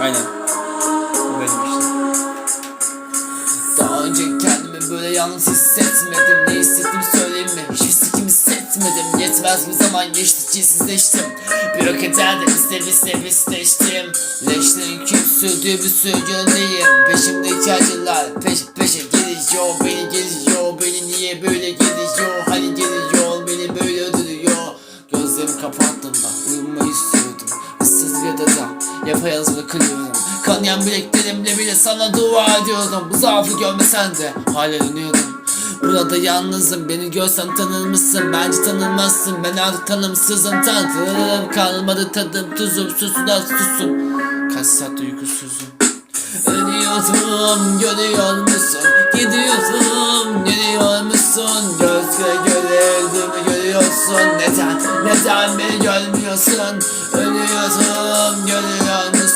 Aynen. Bu benim işte. Daha önce kendimi böyle yalnız hissetmedim. Ne hissettim söyleyeyim mi? Hiçbir sikim hissetmedim. Yetmez bir zaman geçti çizsizleştim Bir o kadar da iste iste pisleştim Leşlerin kim sürdüğü bir sürü yöndeyim. Peşimdeki acılar peş peşe geliyor Beni geliyor. Beni niye böyle geliyor? Hani geliyor beni böyle öldürüyor. Gözlerimi kapattığımda uyumayı istiyordum. Issız bir adada yapayalnız bırakılıyorum Kanayan bileklerimle bile sana dua ediyordum. Bu zaafı görmesen de hala dönüyordum Burada yalnızım beni görsen tanır mısın Bence tanınmazsın ben artık tanımsızım. Tanrım kalmadı tadım tuzum susuna susum Kaç saat uykusuzum? Ölüyordum görüyor musun Gidiyordum geliyor musun Göz göre göre öldüğümü görüyorsun. Neden neden beni görmüyorsun? Ölüyordum görüyor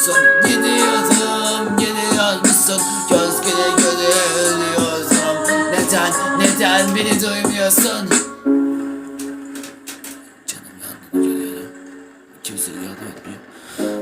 mısın? Gidiyordum gidiyor musun? Göz göre göre ölüyordum Neden neden beni duymuyorsun? Canım yandı geliyorum. Kimse yardım etmiyor.